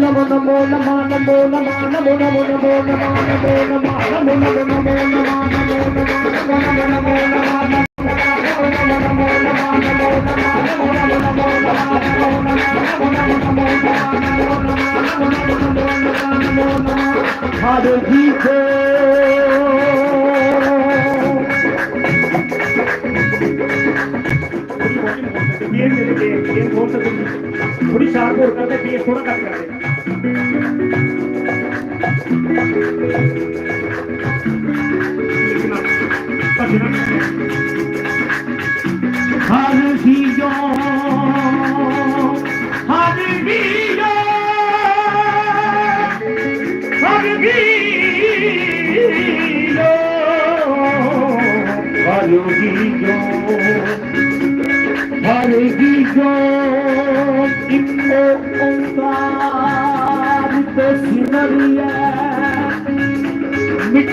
ਨਮੋ ਨਮੋ ਨਮਾ ਨਮੋ ਨਮਾ ਨਮੋ ਨਮੋ ਨਮੋ ਨਮਾ ਨਮੋ ਨਮਾ ਨਮੋ ਨਮੋ ਨਮੋ ਨਮਾ ਨਮੋ ਨਮੋ ਨਮੋ ਨਮੋ ਨਮੋ Hare ਥੋੜੀ sharp ਹੋਰ ਕਰਦੇ ਬੇਸ ਥੋੜਾ ਘੱਟ ਕਰਦੇ Thank you.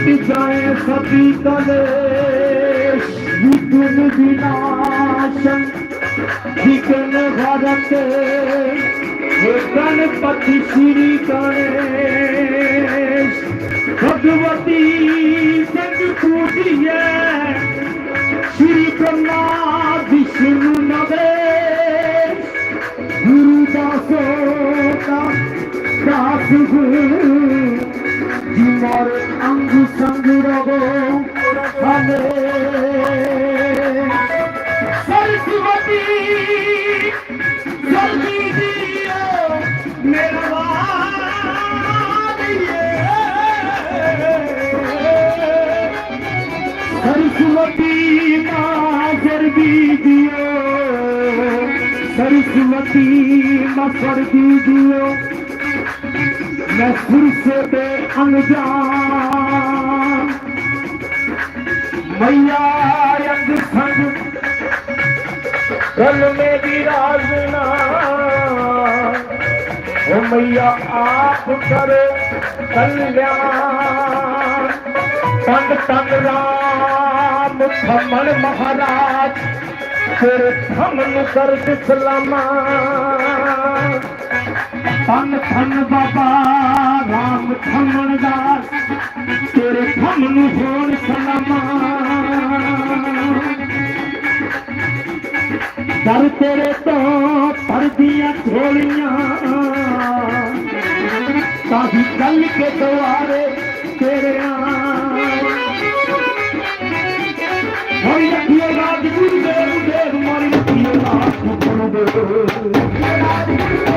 মিট যায় সতী তলে বিপুল বিনাশন বিকেল ভারতে গণপতি শ্রী গণেশ ভগবতী সিং পূজিয়ে শ্রী ব্রহ্মা বিষ্ণু নবে গুরুদাস দাস গুরু ভিতরে আঙ্গু সঙ্গু রব ভালে সরস্বতী জলদি দিও সরস্বতী মা সরস্বতী ਮੈਂ ਸਿਰ ਸੇ ਤੇ ਅਣਜਾਨ ਮਈਆ ਅੰਗ ਸੰਗ ਕਲ ਮੇ ਦੀ ਰਾਜ਼ਨਾ ਓ ਮਈਆ ਆਪ ਕਰ ਕਲਿਆਣ ਤਨ ਤਨ ਰਾਮ ਖਮਣ ਮਹਾਰਾਜ ਫਿਰ ਖਮਨ ਕਰ ਦਿਸਲਾਮਾ ਤਨ ਧਨ ਬਾਬਾ ਰਾਮ ਥਮਨ ਦਾਸ ਤੇਰੇ ਥਮ ਨੂੰ ਹੋਣ ਸਲਾਮਾ ਦਰ ਤੇਰੇ ਤੋਂ ਪਰਦੀਆਂ ਝੋਲੀਆਂ ਕਾਹੀ ਕੱਲ ਕੇ ਦੁਆਰੇ ਤੇਰੇ ਆ ਹਰੀ ਰੱਖੀਏ ਰਾਜ ਗੁਰੂ ਦੇਵ ਦੇਵ ਮਾਰੀ ਰੱਖੀਏ ਰਾਜ ਗੁਰੂ ਦੇਵ Thank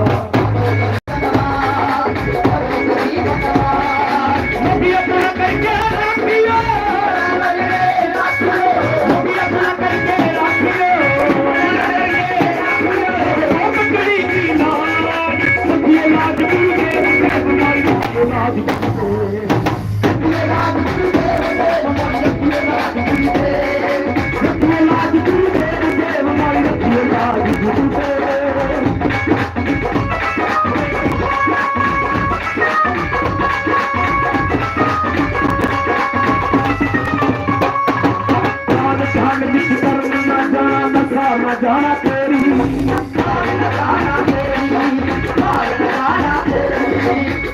ਜਾਣਾ ਜਾਣਾ ਤੇਰੀ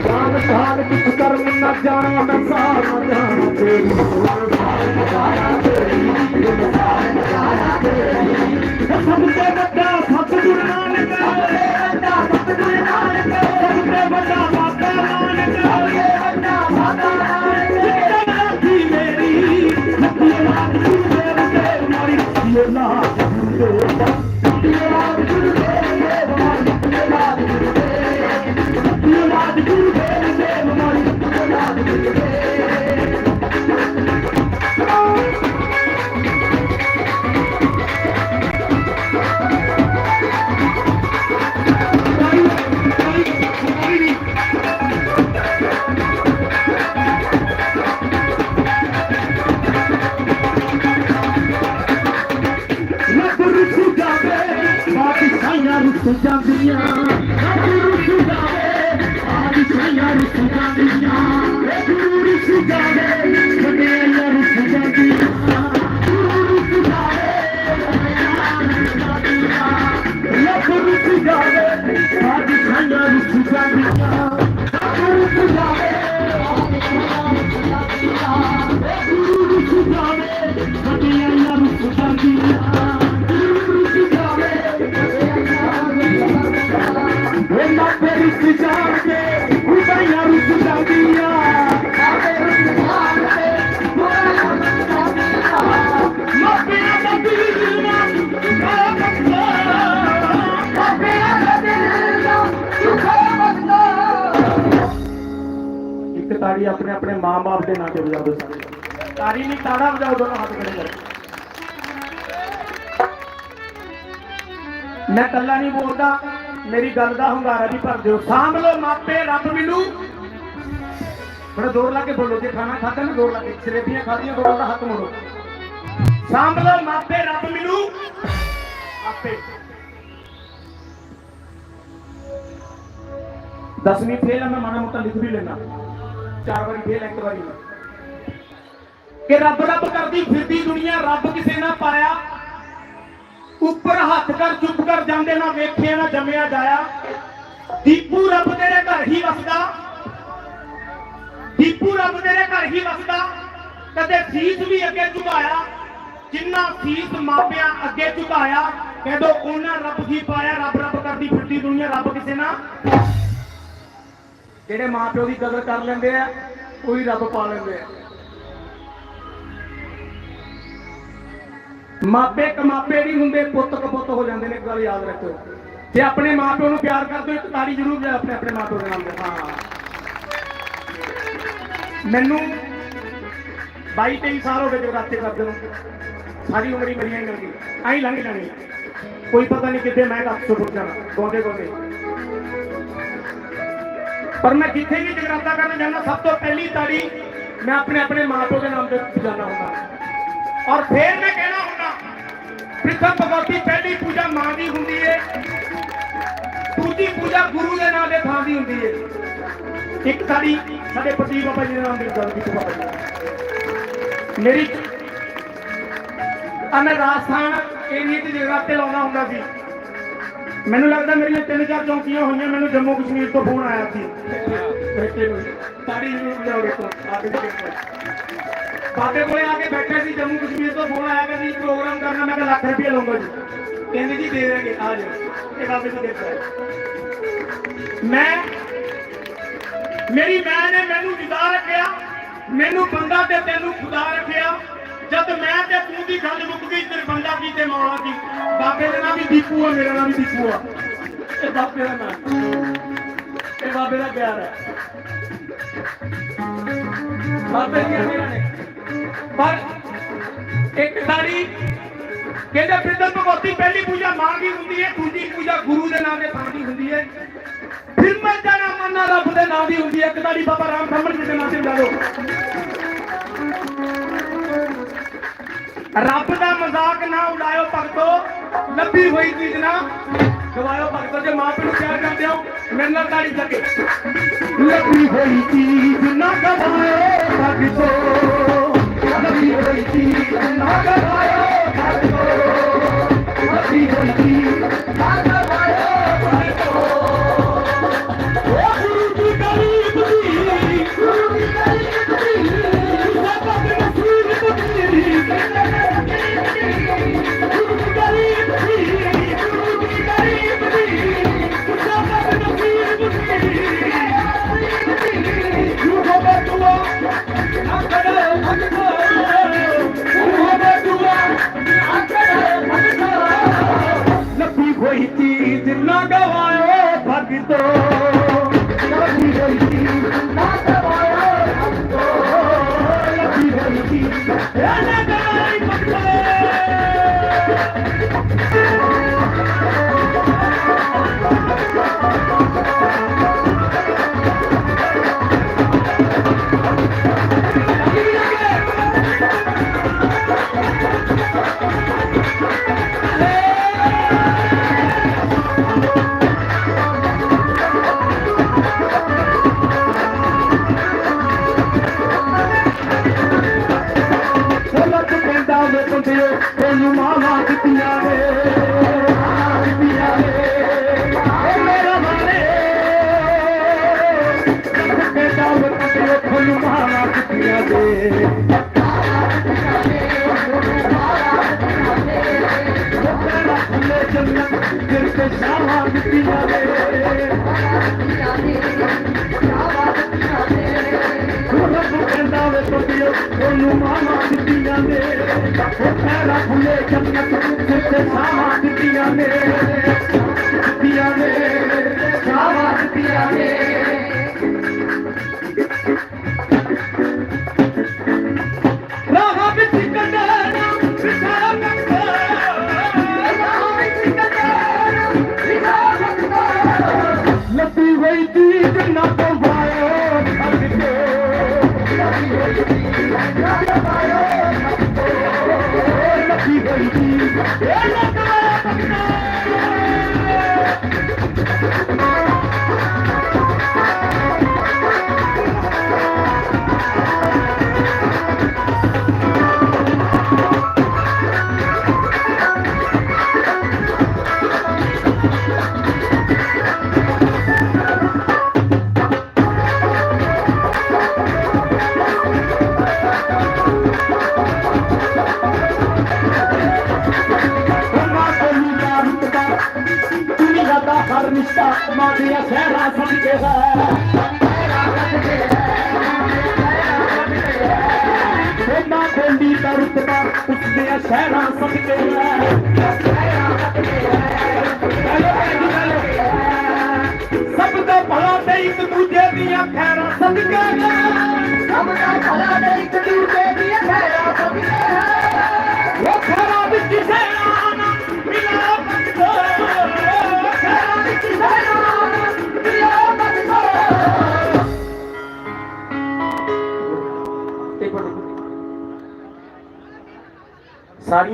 ਜਾਨ ਜਾਨ ਵਿੱਚ ਕਰਮ ਨਾ ਜਾਣਾ ਨਸਾ ਨਾ ਮਾਂ-ਬਾਪ ਦੇ ਨਾਂ ਤੇ ਵਜਾ ਦਿਓ ਸਾਰੇ ਤਾੜੀ ਨਹੀਂ, ਤਾੜਾ ਵਜਾਓ ਦੋਨੋਂ ਹੱਥ ਖੜੇ ਕਰਕੇ ਮੈਂ ਕੱਲਾ ਨਹੀਂ ਬੋਲਦਾ, ਮੇਰੀ ਗੱਲ ਦਾ ਹੁੰਗਾਰਾ ਵੀ ਭਰ ਦਿਓ। ਸਾਂਭ ਲੋ ਮਾਪੇ, ਰੱਬ ਮੈਨੂੰ। ਬੜਾ ਜ਼ੋਰ ਲਾ ਕੇ ਬੋਲੋ, ਜੇ ਖਾਣਾ ਖਾਧਾ ਨਾ, ਜ਼ੋਰ ਲਾ ਕੇ। ਜਲੇਬੀਆਂ ਖਾਧੀਆਂ ਬੋਲੋ ਹੱਥ ਮੋੜੋ। ਸਾਂਭ ਲੋ ਮਾਪੇ, ਰੱਬ ਮੈਨੂੰ। ਆਪੇ। ਦਸਵੀਂ ਫੇਲ ਆ, ਮੈਂ ਮਾੜਾ ਮੋਟਾ ਲਿਖ ਵੀ ਲੈਣਾ ਚਾਰ ਵਾਰੀ ਫੇਲ ਇੱਕ ਵਾਰੀ। ਕਿ ਰੱਬ ਰੱਬ ਕਰਦੀ ਫਿਰਦੀ ਦੁਨੀਆ, ਰੱਬ ਕਿਸੇ ਨਾ ਪਾਇਆ। ਉੱਪਰ ਹੱਥ ਕਰ, ਚੁੱਪ ਕਰ, ਜਾਂਦੇ ਨਾ ਵੇਖਿਆ, ਨਾ ਜੰਮਿਆ ਜਾਇਆ। ਦੀਪੂ ਰੱਬ ਤੇਰੇ ਘਰ ਹੀ ਵਸਦਾ। ਦੀਪੂ ਰੱਬ ਤੇਰੇ ਘਰ ਹੀ ਵਸਦਾ। ਕਦੇ ਸੀਸ ਵੀ ਅੱਗੇ ਝੁਕਾਇਆ ਜਿੰਨਾ ਫੀਸ ਮਾਪਿਆਂ ਅੱਗੇ ਝੁਕਾਇਆ ਕਹਿੰਦੋ ਉਹਨਾਂ ਰੱਬ ਹੀ ਪਾਇਆ, ਰੱਬ ਰੱਬ ਕਰਦੀ ਫਿਰਦੀ ਦੁਨੀਆ, ਰੱਬ ਕਿਸੇ ਨਾ ਜਿਹੜੇ ਮਾਪਿਓ ਦੀ ਕਦਰ ਕਰ ਲੈਂਦੇ ਆ, ਉਹੀ ਰੱਬ ਪਾ ਲੈਂਦੇ ਆ। ਮਾਪੇ ਕਮਾਪੇ ਨਹੀਂ ਹੁੰਦੇ, ਪੁੱਤ ਕਪੁੱਤ ਹੋ ਜਾਂਦੇ ਨੇ ਗੱਲ ਯਾਦ ਰੱਖਿਓ। ਜੇ ਆਪਣੇ ਮਾਪਿਓ ਨੂੰ ਪਿਆਰ ਕਰਦੇ ਹੋ, ਇੱਕ ਤਾੜੀ ਜ਼ਰੂਰ ਵਜਾਓ ਆਪਣੇ ਆਪਣੇ ਮਾਪਿਓ ਦੇ ਨਾਮ ਤੇ ਹਾਂ। ਮੈਨੂੰ 22 23 ਸਾਲ ਹੋ ਗਏ ਜਗਰਾਤੇ ਕਰਦੇ ਨੂੰ। ਸਾਰੀ ਉਮਰ ਹੀ ਮੇਰੀ ਹੀ ਮਿਲ ਗਈ ਆਈ ਲੰਘ ਜਾਣੀ ਕੋਈ ਪਤਾ ਨਹੀਂ ਕਿੱਥੇ ਮੈਂ ਕੱਪ ਤੋਂ ਜਾਣਾ। ਗਾਉਂਦੇ ਗਾਉਂਦੇ ਪਰ ਮੈਂ ਜਿੱਥੇ ਵੀ ਜਗਰਾਤਾ ਕਰਨ ਜਾਂਦਾ, ਸਭ ਤੋਂ ਪਹਿਲੀ ਤਾੜੀ ਮੈਂ ਆਪਣੇ ਆਪਣੇ ਮਾਪਿਓ ਦੇ ਨਾਮ ਤੇ ਜਾਣਾ ਹੁੰਦਾ। ਔਰ ਫੇਰ ਮੈਂ ਕਹਿਣਾ ਹੁੰਦਾ ਪ੍ਰਿਥਮ ਭਗਵਤੀ, ਪਹਿਲੀ ਪੂਜਾ ਮਾਂ ਦੀ ਹੁੰਦੀ ਏ, ਦੂਜੀ ਪੂਜਾ ਗੁਰੂ ਦੇ ਨਾਮ ਦੇ ਥਾਂ ਦੀ ਹੁੰਦੀ ਏ। ਇੱਕ ਤਾੜੀ ਸਾਡੇ ਪ੍ਰਦੀਪ ਬਾਬਾ ਜੀ ਦੇ ਨਾਮ ਦੀ ਗੱਲ ਬਾਬਾ ਜੀ ਮੇਰੀ ਆ ਰਾਜਸਥਾਨ ਏਰੀਏ ਤੇ ਜਗਰਾਤੇ ਲਾਉਂਦਾ ਹੁੰਦਾ ਸੀ। ਮੈਨੂੰ ਲੱਗਦਾ ਮੇਰੀਆਂ ਤਿੰਨ ਚਾਰ ਚੌਂਕੀਆਂ ਹੋਈਆਂ, ਮੈਨੂੰ ਜੰਮੂ ਕਸ਼ਮੀਰ ਤੋਂ ਫੋਨ ਆਇਆ ਸੀ। ਬੇਟੇ ਨੂੰ ਤਾੜੀ ਜ਼ਰੂਰ ਲਿਆਓ ਦੇਖੋ ਆ ਕੇ ਦੇਖੋ ਬਾਬੇ ਕੋਲੇ ਆ ਕੇ ਬੈਠੇ ਸੀ, ਜੰਮੂ ਕਸ਼ਮੀਰ ਤੋਂ ਫੋਨ ਆਇਆ ਕਿ ਜੀ ਪ੍ਰੋਗਰਾਮ ਕਰਨਾ, ਮੈਂ ਕਿਹਾ ਲੱਖ ਰੁਪਏ ਲਵਾਂਗਾ ਜੀ। ਕਹਿੰਦੇ, ਜੀ, ਦੇ ਦੇਣਗੇ, ਆ ਜਾਓ। ਇਹ ਬਾਬੇ ਤੋਂ ਦੇਖਿਆ ਮੈਂ, ਮੇਰੀ ਮਾਂ ਨੇ ਮੈਨੂੰ ਜਿਦਾ ਰੱਖਿਆ, ਮੈਨੂੰ ਬੰਦਾ ਤੇ ਤੈਨੂੰ ਖੁਦਾ ਰੱਖਿਆ। ਜਦ ਮੈਂ ਤੇ ਤੂੰ ਦੀ ਗੱਲ ਮੁੱਕ ਗਈ ਤੇ ਬੰਦਾ ਕੀ ਤੇ ਮੌਲਾ ਕੀ? ਬਾਬੇ ਦਾ ਨਾਮ ਵੀ ਦੀਪੂ ਆ, ਮੇਰਾ ਨਾਮ ਵੀ ਦੀਪੂ ਆ। ਇਹ ਬਾਬੇ ਦਾ ਨਾਮ। ਇਹ ਬਾਬੇ ਦਾ ਪਿਆਰ ਹੈ। ਬਾਬੇ ਦੀਆਂ ਮੇਰਾ ਨੇ। ਪਰ ਇੱਕ ਸਾਰੀ, ਕਹਿੰਦੇ ਪ੍ਰਿਤਮ ਭਗਵਤੀ ਪਹਿਲੀ ਪੂਜਾ ਮਾਂ ਦੀ ਹੁੰਦੀ ਹੈ, ਦੂਜੀ ਪੂਜਾ ਗੁਰੂ ਦੇ ਨਾਮ ਦੇ ਥਾਂ ਦੀ ਹੁੰਦੀ ਹੈ। ਫਿਰ ਮੈਂ ਜਾਣਾ ਮੰਨਾ ਰੱਬ ਦੇ ਨਾਮ ਦੀ ਹੁੰਦੀ ਹੈ। ਇੱਕ ਸਾਡੀ ਬਾਬਾ ਰਾਮ ਖੰਮਣ ਜੀ ਦੇ ਨਾਮ ਤੇ ਲਾ ਲਓ। ਰੱਬ ਦਾ ਮਜ਼ਾਕ ਨਾ ਉਡਾਇਓ ਭਗਤੋ। ਲੱਭੀ ਹੋਈ ਚੀਜ਼ ਨਾ ਗਵਾਇਓ ਭਗਤੋ। ਜੇ ਮਾਂ ਪਿਓ ਨੂੰ ਪਿਆਰ ਕਰਦੇ ਹੋ, ਮੇਰੇ ਨਾਲ ਤਾੜੀ ਲੱਗੇ ਲੱਭੀ ਹੋਈ ਚੀਜ਼ ਨਾ ਗਵਾਇਓ ਭਗਤੋ। ਉਹਨੂੰ ਮਾਮਾ ਦਿੱਤੀਆਂ ਨੇ ਲੋਕਾਂ ਖੁੱਲੇ ਜੰਨਤ ਫਿਰ ਤੇ ਸ਼ਾਹਾਂ ਦਿੱਤੀਆਂ ਨੇ ਦਿੱਤੀਆਂ ਨੇ ਸ਼ਾਹਾਂ ਦਿੱਤੀਆਂ ਨੇ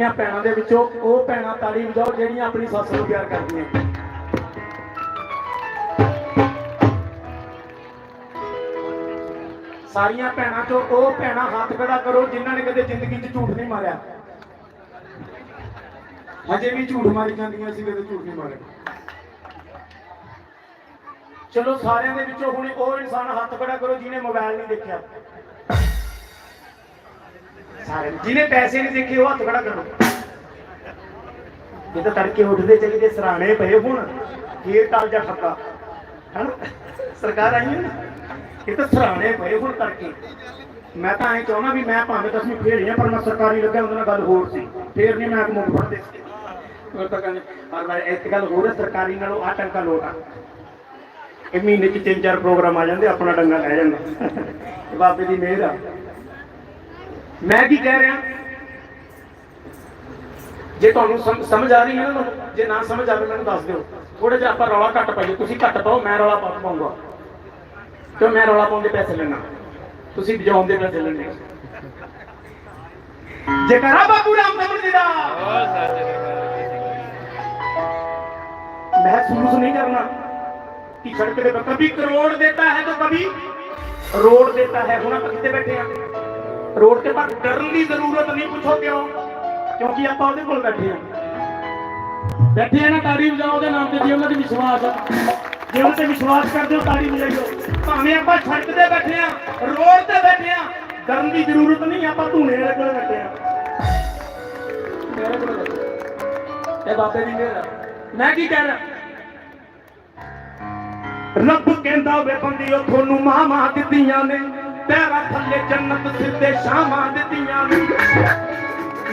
ਸਾਰੀਆਂ ਭੈਣਾਂ ਦੇ ਵਿੱਚੋਂ ਉਹ ਭੈਣਾਂ ਤਾੜੀ ਵਜਾਓ ਜਿਹੜੀਆਂ ਆਪਣੀ ਸੱਸ ਨੂੰ ਪਿਆਰ ਕਰਦੀਆਂ। ਸਾਰੀਆਂ ਭੈਣਾਂ ਚੋਂ ਉਹ ਭੈਣਾਂ ਹੱਥ ਖੜਾ ਕਰੋ ਜਿਨ੍ਹਾਂ ਨੇ ਕਦੇ ਜ਼ਿੰਦਗੀ 'ਚ ਝੂਠ ਨਹੀਂ ਮਾਰਿਆ। ਹਜੇ ਵੀ ਝੂਠ ਮਾਰੀ ਜਾਂਦੀਆਂ ਸੀ, ਕਦੇ ਝੂਠ ਨਹੀਂ ਮਾਰਿਆ ਚਲੋ ਸਾਰਿਆਂ ਦੇ ਵਿੱਚੋਂ ਹੁਣ ਉਹ ਇਨਸਾਨ ਹੱਥ ਖੜਾ ਕਰੋ ਜਿਹਨੇ ਮੋਬਾਈਲ ਨਹੀਂ ਦੇਖਿਆ। ਜਿਹਨੇ ਪੈਸੇ ਨਹੀਂ ਦੇਖੇ, ਉਹ ਹੱਥ ਖੜਾ ਕਰੋ ਜੇ ਤਾਂ ਤੜਕੇ ਉੱਠਦੇ ਚਾਹੀਦੇ ਸਰਾਣੇ ਪਏ ਹੁਣ। ਫੇਰ ਟਲ ਜਾ ਖੱਪਾ ਹਨ? ਸਰਕਾਰ ਆਈ ਹੈ ਇਹ ਤਾਂ ਸਰਾਣੇ ਪਏ ਹੁਣ ਤੜਕੇ। ਮੈਂ ਤਾਂ ਐਂ ਚਾਹੁੰਦਾ ਵੀ ਮੈਂ ਭਾਵੇਂ ਦਸਵੀਂ ਫੇਲ ਹੀ ਪਰ ਮੈਂ ਸਰਕਾਰੀ ਲੱਗਿਆ ਉਹਦੇ ਨਾਲ ਗੱਲ ਹੋਰ ਸੀ। ਫੇਰ ਨਹੀਂ ਮੈਂ ਮੁੱਖ ਫੜਦੇ ਉਹ ਤਾਂ ਕਹਿੰਦੇ, ਪਰ ਮੈਂ ਇੱਕ ਗੱਲ ਹੋਰ ਹੈ, ਸਰਕਾਰੀ ਨਾਲੋਂ ਆ ਟੰਕਾ ਲੋਟ ਆ। ਇਹ ਮਹੀਨੇ ਚ ਤਿੰਨ ਚਾਰ ਪ੍ਰੋਗਰਾਮ ਆ ਜਾਂਦੇ, ਆਪਣਾ ਡੰਗਾ ਲੈ ਜਾਂਦਾ। ਬਾਬੇ ਦੀ ਮਿਹਰ ਆ। ਮੈਂ ਕੀ ਕਹਿ ਰਿਹਾ ਜੇ ਤੁਹਾਨੂੰ ਸਮ- ਸਮਝ ਆ ਰਹੀ ਹੈ ਨਾ ਤੁਹਾਨੂੰ, ਜੇ ਨਾ ਸਮਝ ਆਵੇ ਮੈਨੂੰ ਦੱਸ ਦਿਓ ਥੋੜਾ ਜਿਹਾ ਆਪਾਂ ਰੌਲਾ ਘੱਟ ਪਾਈਏ ਤੁਸੀਂ ਘੱਟ ਪਾਓ ਮੈਂ ਰੌਲਾ ਪਾ ਪਾਉਂਗਾ ਕਿਉਂ ਮੈਂ ਰੌਲਾ ਪਾਉਣ ਦੇ ਪੈਸੇ ਲੈਣਾ ਤੁਸੀਂ ਵਜਾਉਣ ਦੇ ਪੈਸੇ ਲੈਣੇ ਜੇ ਕਰਾ ਬਾਬੂ ਰਾਮ ਦੇਵ ਜੀ ਦਾ महसूस नहीं करना कि सड़क पे कभी करोड़ देता है तो कभी रोड देता है ਹੁਣ ਆਪਾਂ ਕਿੱਥੇ ਬੈਠੇ ਆ ਰੋਡ ਤੇ ਪਰ ਡਰਨ ਦੀ ਜ਼ਰੂਰਤ ਨਹੀਂ, ਪੁੱਛੋ ਕਿਉਂ? ਕਿਉਂਕਿ ਆਪਾਂ ਉਹਦੇ ਕੋਲ ਬੈਠੇ ਆ ਬੈਠੇ ਆ ਨਾ, ਤਾੜੀ ਵਜਾਓ ਉਹਦੇ ਨਾਮ ਤੇ ਜੇ ਉਹਨਾਂ ਦੀ ਵਿਸ਼ਵਾਸ ਆ। ਜੇ ਉਹਨਾਂ ਤੇ ਵਿਸ਼ਵਾਸ ਕਰਦੇ ਹੋ, ਤਾੜੀ ਵਜਾਈਓ ਭਾਵੇਂ ਆਪਾਂ ਸੜਕ ਤੇ ਬੈਠੇ ਆ ਰੋਡ ਤੇ ਬੈਠੇ ਆ ਡਰਨ ਦੀ ਜ਼ਰੂਰਤ ਨਹੀਂ, ਆਪਾਂ ਧੂਣੇ ਵਾਲੇ ਕੋਲ ਬੈਠੇ ਆ ਮੇਰੇ ਕੋਲ ਬੈਠੇ ਇਹ ਬਾਬੇ ਦੀ ਮਿਹਰ ਆ। ਮੈਂ ਕੀ ਕਹਿਣਾ ਰੱਬ ਕਹਿੰਦਾ ਵੇ ਬੰਦਿਓ, ਤੁਹਾਨੂੰ ਮਾਵਾਂ ਦਿੱਤੀਆਂ ਨੇ। ਤੇਰਾ ਥੱਲੇ ਜੰਨਤ ਸਿੱਧੇ ਸ਼ਾਮਾਂ ਦਿੱਤੀਆਂ ਨੇ।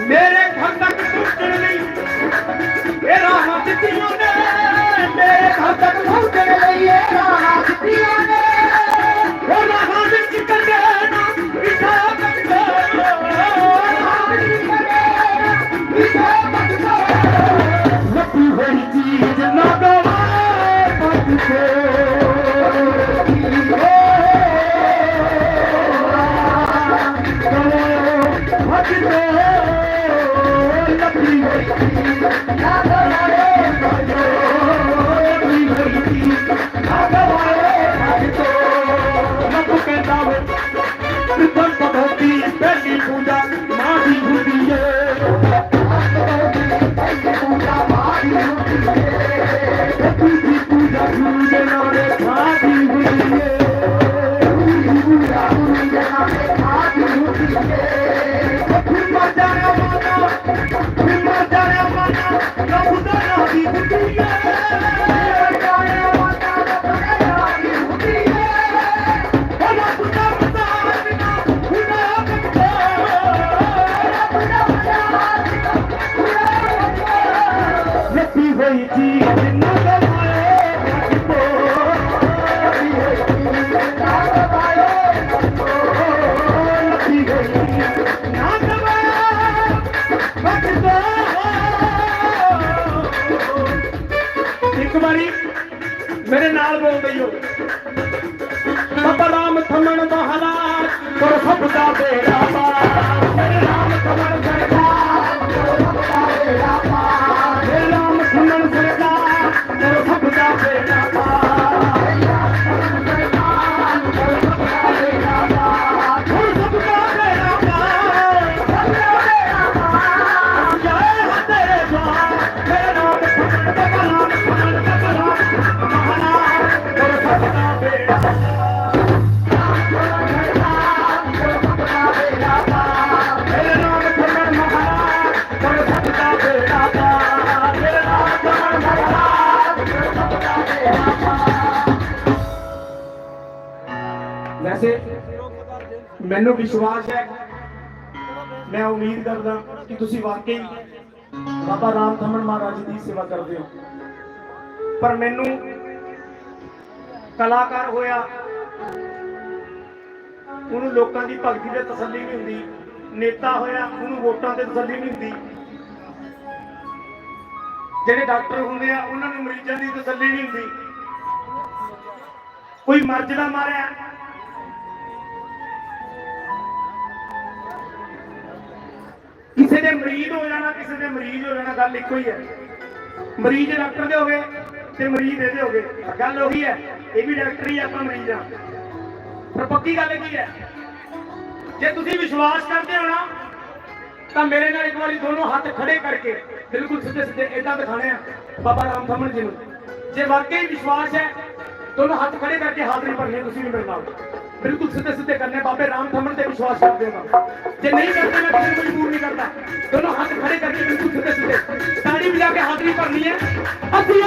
ਮੇਰੇ ਘਰ ਤੱਕ ਪਹੁੰਚਣ ਲਈ ਇਹ ਰਾਹਾਂ ਦਿੱਤੀਆਂ ਨੇ। ਮੇਰੇ ਘਰ ਤੱਕ ਪਹੁੰਚਣ ਲਈ ਇਹ ਰਾਹਾਂ ਦਿੱਤੀਆਂ ਨੇ। ਉਹ ਰਾਹਾਂ ਵਿੱਚ ਕੰਡੇਨਾ ਵਿਛਾ ਕੱਟੋ ਚੀਜ਼ Yeah. ਵਿਸ਼ਵਾਸ ਹੈ। ਮੈਂ ਉਮੀਦ ਕਰਦਾ ਕਿ ਤੁਸੀਂ ਵਾਕਈ ਬਾਬਾ ਰਾਮ ਥਮਨ ਮਹਾਰਾਜ ਦੀ ਸੇਵਾ ਕਰਦੇ ਹੋ। ਪਰ ਮੈਨੂੰ ਕਲਾਕਾਰ ਹੋਇਆ, ਉਹਨੂੰ ਲੋਕਾਂ ਦੀ ਭਗਤੀ ਤੇ ਤਸੱਲੀ ਨਹੀਂ ਹੁੰਦੀ, ਨੇਤਾ ਹੋਇਆ, ਉਹਨੂੰ ਵੋਟਾਂ ਤੇ ਤਸੱਲੀ ਨਹੀਂ ਹੁੰਦੀ। ਜਿਹੜੇ ਡਾਕਟਰ ਹੁੰਦੇ ਆ, ਉਹਨਾਂ ਨੂੰ ਮਰੀਜ਼ਾਂ ਦੀ ਤਸੱਲੀ ਨਹੀਂ ਹੁੰਦੀ। ਕੋਈ ਮਰਜ਼ ਦਾ ਮਾਰਿਆ। ਕਿਸੇ ਦੇ ਮਰੀਜ਼ ਹੋ ਜਾਣਾ, ਕਿਸੇ ਦੇ ਮਰੀਜ਼ ਹੋ ਜਾਣਾ, ਗੱਲ ਇੱਕੋ ਹੀ ਹੈ। ਮਰੀਜ਼ ਡਾਕਟਰ ਦੇ ਹੋਵੇ ਤੇ ਮਰੀਜ਼ ਇਹਦੇ ਹੋਵੇ ਗੱਲ ਉਹੀ ਹੈ, ਇਹ ਵੀ ਡਾਕਟਰ ਹੀ ਆਪਾਂ ਮਰੀਜ਼। ਆ ਪਰ ਪੱਕੀ ਗੱਲ ਕੀ ਹੈ? ਜੇ ਤੁਸੀਂ ਵਿਸ਼ਵਾਸ ਕਰਦੇ ਹੋ ਨਾ, ਤਾਂ ਮੇਰੇ ਨਾਲ ਇੱਕ ਵਾਰੀ ਦੋਨੋਂ ਹੱਥ ਖੜੇ ਕਰਕੇ, ਬਿਲਕੁਲ ਸਿੱਧੇ ਸਿੱਧੇ ਇਦਾਂ ਦਿਖਾਣੇ ਆ, ਬਾਬਾ ਰਾਮ ਥਮਨ ਜੀ ਨੂੰ। ਜੇ ਵਾਕਈ ਵਿਸ਼ਵਾਸ ਹੈ, ਦੋਨੋਂ ਹੱਥ ਖੜੇ ਕਰਕੇ ਹਾਜ਼ਰੀ ਭਰਨੀ ਹੈ, ਤੁਸੀਂ ਵੀ ਮੇਰੇ ਨਾਲ। ਬਿਲਕੁਲ ਸਿੱਧੇ ਸਿੱਧੇ ਕਰਨੇ, ਬਾਬੇ ਰਾਮ ਥਮਨ ਤੇ ਵਿਸ਼ਵਾਸ ਕਰਦੇ ਹੋ ਜੇ ਨਹੀਂ ਕਰਦੇ, ਮੈਂ ਕਿਸੇ ਮਜਬੂਰ ਨਹੀਂ ਕਰਦਾ। ਦੋਨੋਂ ਹੱਥ ਖੜੇ ਕਰਕੇ ਬਿਲਕੁਲ ਸਿੱਧੇ ਸਿੱਧੇ। ਤਾੜੀ ਵਜਾ ਕੇ ਹਾਜ਼ਰੀ ਭਰਨੀ ਹੈ। ਅਸੀਂ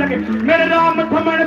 ਸਕੇ। ਮੇਰੇ ਰਾਮ ਥਮਣ